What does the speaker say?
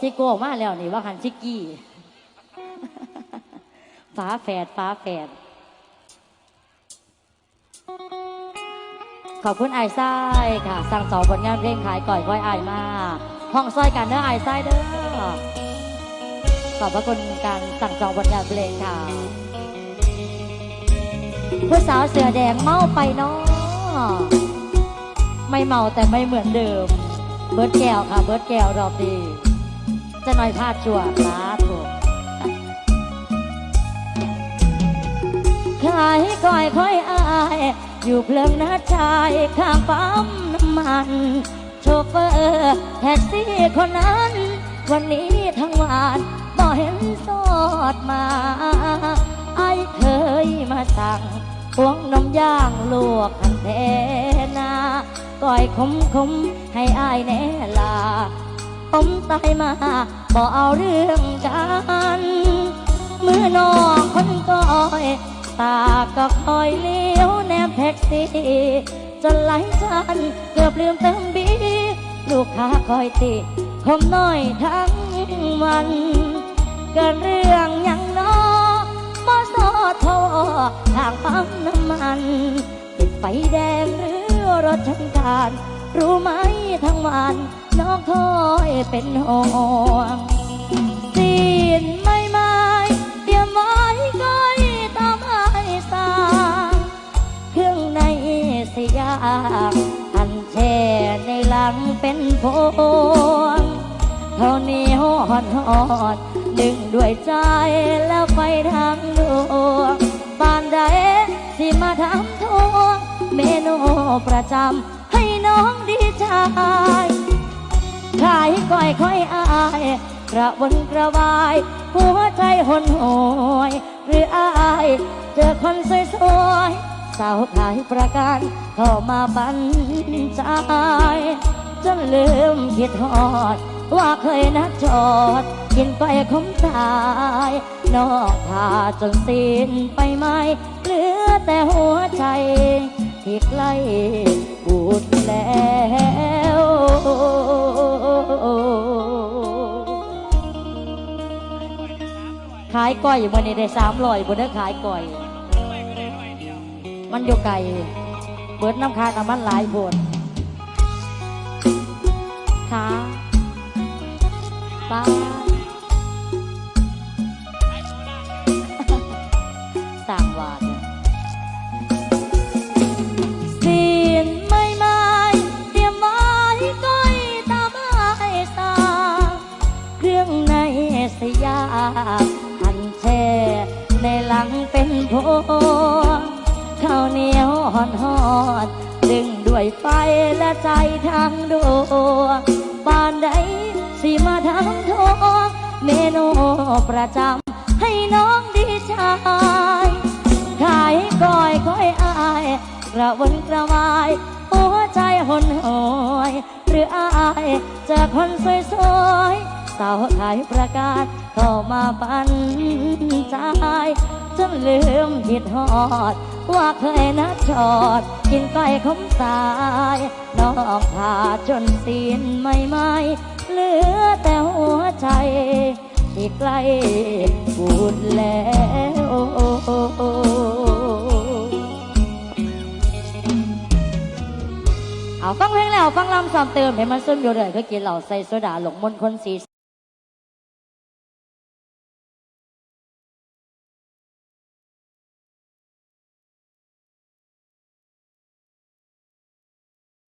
จิโก้มาแล้วนี่ว่าหันชิกกี้ฟ้าแฝดฟ้าแฝดขอบคุณไอ้ไส้ค่ะ สั่งสองผลงานเพลงขายก่อยก้อยไอ้มาห้องซอยกันเด้อไอ้ไส้เด้อขอบพระคุณการสั่งจองผลงานเพลงค่ะผู้สาวเสือแดงเมาไปเนาะไม่เมาแต่ไม่เหมือนเดิม เบิร์ดแก้วค่ะ เบิร์ดแก้วรอบดี จะหน่อยพาดจั่วสาถูกขายก้อยค่อยอาย อยู่เพลิงนาชายข้างปั๊มน้ำมัน โชเฟอร์แท็กซี่คนนั้น วันนี้ทั้งวันบ่เห็นสอดมา ไอายเคยมาสั่งพวงนมย่างลวกกันแทนาก้อยคมคมให้อายแน่ลา ผมตายมาบอกเอาเรื่องกันมือนอกคนก้อยตาก็คอยเลี้ยวแนบแท็กซี่จนไหลชันเกือบลืมเติมบีลูกค้าคอยติคมน้อยทั้งวันเกินเรื่องยังน้อมาสอดทอทางปั๊มน้ำมัน ติดไฟแดงหรือรถชนการ รู้ไหมทั้งวันน้องคอยเป็นห่วงสีนไม่ไม่เตรียมไว้ก้อยตามไอ้สางเครื่องในสยามอันแช่ในหลังเป็นพวงเท่านี้หอนหอนดึงด้วยใจแล้วไปทางดวงบ้านใดสิมาทำทวงเมนูประจำ ดีใจขายก้อยค่อยอายกระวนกระวายหัวใจหนหยหรืออายเจอคนสวยๆสาวขายประกันเข้ามาบันใจจนลืมคิดหอด ว่าเคยนัดจอด กินไปคมตาย นอกพาจนสิ้นไปไหมเหลือแต่หัวใจที่ใกล้บูด ขายก้อยวันนี้ได้สามร้อยบนเด้ขายก้อย มันอยู่ไกลเบิดน้ำค้างน้ำมันหลายบนขาป้า สยาหันแช่ในหลังเป็นโพข้าวเหนียวหอนหอนๆดึงด้วยไฟและใจทางดวงบ้านใดสิมาทำทวงเมนูประจำให้น้องดีใจขายก้อยก้อยอายกระวนกระวายหัวใจหนหวยหรืออายเจอคนสวยๆ สาวขายประกาศเข้ามาปันใจจนลืมคิดหอด ว่าเคยนัดจอด กินไก้อยขมสายนอกผาจนสิ้นไม่ไม่เหลือแต่หัวใจ ที่ใกล้บูดแล้วเอาฟังเพลงแล้ว ฟังลำซ้ำเติมให้มันซึมอยู่เลยก็กินเหล่าใส่โซดาหลงมนคนสี